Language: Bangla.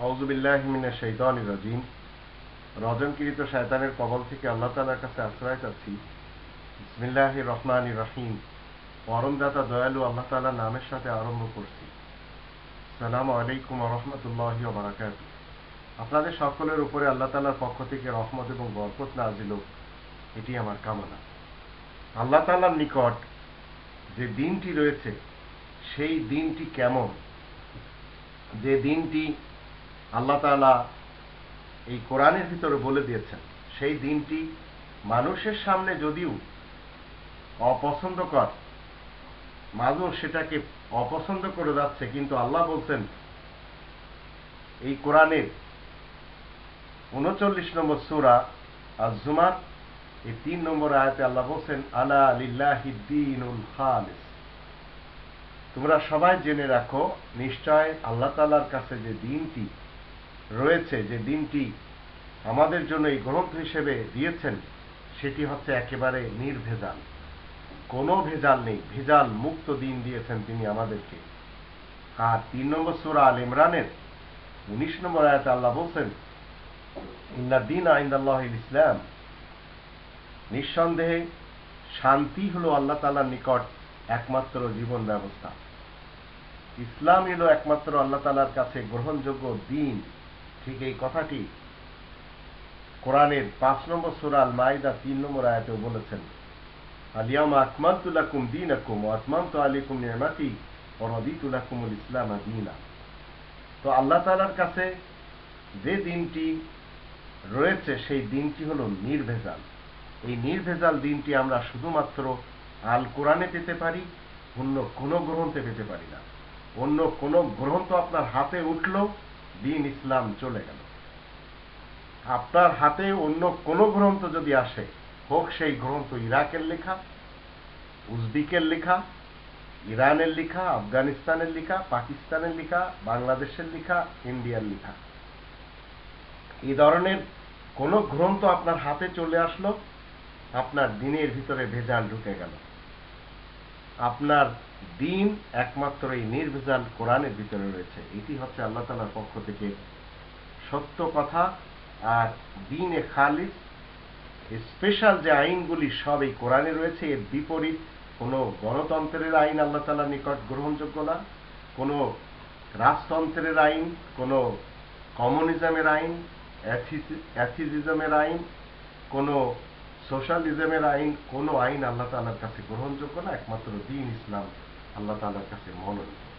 রাজিম। রজনকৃত শয়তানের কবল থেকে আল্লাহ তালার কাছে আশ্রয় চাচ্ছি। ইসমিল্লাহ রহমান রহিম। পরমদাতা দয়ালু আল্লাহ তালার নামের সাথে আরম্ভ করছি। সালাম আলাইকুম রহমতুল্লাহ বারাকাত আপনাদের সকলের উপরে আল্লাহ তালার পক্ষ থেকে রহমত এবং বরকত নাজিল এটি আমার কামনা। আল্লাহ তালার নিকট যে দিনটি রয়েছে, সেই দিনটি কেমন? যে দিনটি আল্লাহ তালা এই কোরআনের ভিতরে বলে দিয়েছেন, সেই দিনটি মানুষের সামনে যদিও অপছন্দকর, মানুষ সেটাকে অপছন্দ করে যাচ্ছে, কিন্তু আল্লাহ বলছেন, এই কোরআনের উনচল্লিশ নম্বর সুরা আজুমার এই তিন নম্বর আয়াতে আল্লাহ বলছেন, আলা আলিল্লাহিদ্দিনুল খালিস। তোমরা সবাই জেনে রাখো, নিশ্চয় আল্লাহ তালার কাছে যে দিনটি রয়েছে যে দিনটি আমাদের জন্য এই গ্রন্থ হিসেবে দিয়েছেন, সেটি হচ্ছে একেবারে নির্ভেজাল। কোনো ভেজাল নেই, ভেজাল মুক্ত দিন দিয়েছেন তিনি আমাদেরকে। আর তিন নম্বর সুরা আল ইমরানের উনিশ নম্বর আয়াতে আল্লাহ বলছেন দিন আইন্দাল্লাহ ইসলাম। নিঃসন্দেহে শান্তি হলো আল্লাহ তালার নিকট একমাত্র জীবন ব্যবস্থা। ইসলাম এলো একমাত্র আল্লাহ তালার কাছে গ্রহণযোগ্য দিন। ঠিক এই কথাটি কোরআনের পাঁচ নম্বর সুরাল মাইদা তিন নম্বর আয়াতেও বলেছেন। আলিয়ামা আকমান্তুলাকুম দিন আকুম আসমান্ত আলিকুম ইসলাম দিনা। তো আল্লাহ তালার কাছে যে দিনটি রয়েছে, সেই দিনটি হলো নির্ভেজাল। এই নির্ভেজাল দিনটি আমরা শুধুমাত্র আল কোরআনে পেতে পারি, অন্য কোনো গ্রন্থে পেতে পারি না। অন্য কোনো গ্রন্থ আপনার হাতে উঠল দিন ইসলাম চলে গেল। আপনার হাতে অন্য কোনো গ্রন্থ যদি আসে, হোক সেই গ্রন্থ ইরাকের লেখা উজবিকের লেখা, ইরানের লেখা, আফগানিস্তানের লেখা, পাকিস্তানের লেখা, বাংলাদেশের লেখা, ইন্ডিয়ার লেখা। এই ধরনের কোনো গ্রন্থ আপনার হাতে চলে আসলো, আপনার দিনের ভিতরে ভেজাল ঢুকে গেল। আপনার দিন একমাত্র এই নির্ভেজাল কোরআনের ভিতরে রয়েছে। এটি হচ্ছে আল্লাহ তালার পক্ষ থেকে সত্য কথা। আর দিনে খালিস স্পেশাল যে আইনগুলি সব এই কোরআনে রয়েছে, এর বিপরীত কোনো গণতন্ত্রের আইন আল্লাহ তালার নিকট গ্রহণযোগ্য না। কোনো রাজতন্ত্রের আইন, কোনো কমিউনিজমের আইন অ্যাথিজিজমের আইন, কোনো সোশ্যালিজমের আইন, কোনো আইন আল্লাহ তালার কাছে গ্রহণযোগ্য না, একমাত্র দিন ইসলাম আল্লাহ তালার কাছে মনোনীত।